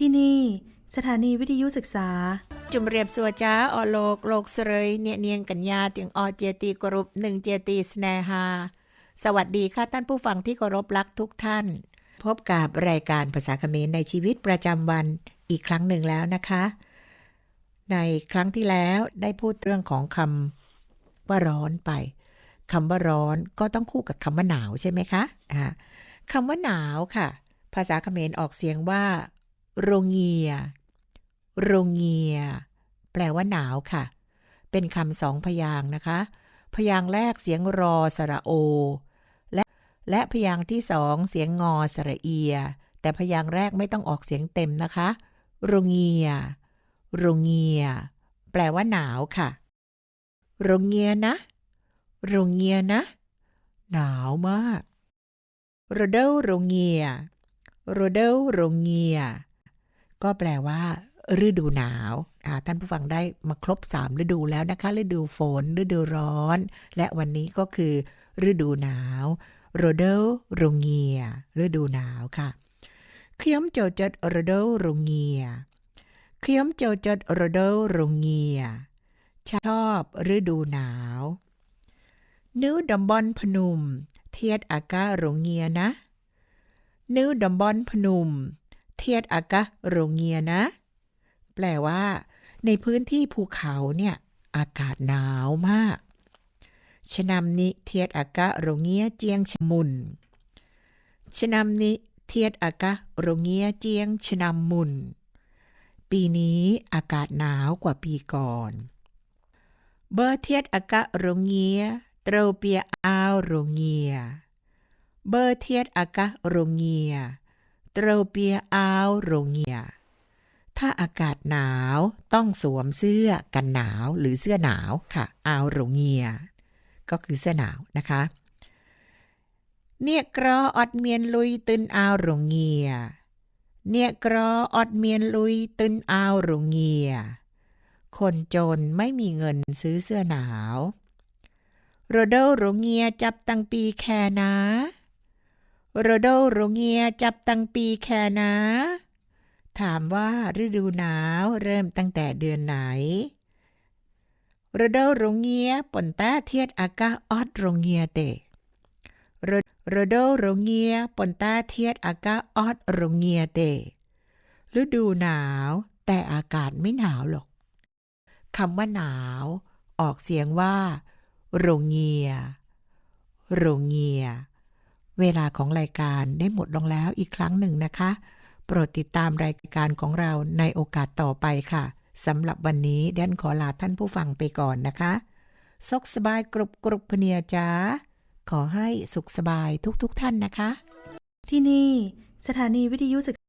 ที่นี่สถานีวิทยุศึกษา จุมเรียบสัวจ้าออโลก โลกเสรยเนียเนียงกัญญาถึงออเจตีกรุปหนึ่งเจตีสแนฮาสวัสดีค่ะท่านผู้ฟังที่เคารพรักทุกท่าน พบกับรายการภาษาเขมรในชีวิตประจำวันอีกครั้งหนึ่งแล้วนะคะ ในครั้งที่แล้วได้พูดเรื่องของคำว่าร้อนไปคำว่าร้อนก็ต้องคู่กับคำว่าหนาวใช่ไหมคะอ่าคำว่าหนาวค่ะ ภาษาเขมรออกเสียงว่า โรงเงีย โรงเงีย แปลว่าหนาวค่ะ เป็นคำสองพยางนะคะ พยางแรกเสียงรอสระโอ และและพยางที่สองเสียงงอสระเอีย แต่พยางแรกไม่ต้องออกเสียงเต็มนะคะ โรงเงีย โรงเงีย แปลว่าหนาวค่ะ โรงเงียนะ โรงเงียนะ หนาวมากโรเดลโรงเงียโรเดลโรงเงีย ก็แปลว่า ฤดูหนาวท่านผู้ฟังได้มาครบ 3 ฤดูแล้วนะคะ ฤดูฝน ฤดูร้อน และวันนี้ก็คือ ฤดูหนาวโรเดลโรงเงียฤดูหนาวค่ะเขยมโจจดโรเดลโรงเงียเขยมโจจดโรเดลโรงเงียชอบฤดูหนาว นิ้วดำบอนพนุม เทียดอากาโรงเงียนะ นิ้วดำบอนพนุม เทียดอากะโรงเงียนะ แปลว่า ในพื้นที่ภูเขาเนี่ย อากาศหนาวมากชนำนิเทียดอากะโรงเงียเจียงชมุนชนำนิเทียดอากะโรงเงียเจียงชนำมุน ปีนี้อากาศหนาวกว่าปีก่อน เบอร์เทียดอากะโรงเงียเตรเปียอาวโรงเงีย เบอร์เทียดอากะโรงเงีย เตรเปียอาวโรงเงีย ถ้าอากาศหนาวต้องสวมเสื้อกันหนาวหรือเสื้อหนาวค่ะอาวโรงเงีย ก็คือเสื้อหนาวนะคะ เนี่ยกรออดเมียนลุยตึนอาวโรงเงีย เนี่ยกรออดเมียนลุยตึนอาวโรงเงีย คนจนไม่มีเงินซื้อเสื้อหนาวโรโดโรงเงียจับตังปีแคนะ โรโดโรงเงียจับตังปีแค่นะ ถามว่าฤดูหนาวเริ่มตั้งแต่เดือนไหนโรโดโรงเงียปนต้าเทียดอากาออดโรงเงียเตโรโรโดโรงเงียปนต้าเทียดอากาออดโรงเงียเตฤดูหนาว แต่อากาศไม่หนาวหรอกคำว่าหนาว ออกเสียงว่า โรงเงีย โรงเงีย เวลาของรายการได้หมดลงแล้วอีกครั้งหนึ่งนะคะ โปรดติดตามรายการของเราในโอกาสต่อไปค่ะสำหรับวันนี้แดนขอลาท่านผู้ฟังไปก่อนนะคะสกสบายกรุบกรุบพเนียจ้าขอให้สุขสบายทุกๆทท่านนะคะ ที่นี่ สถานีวิทยุศึก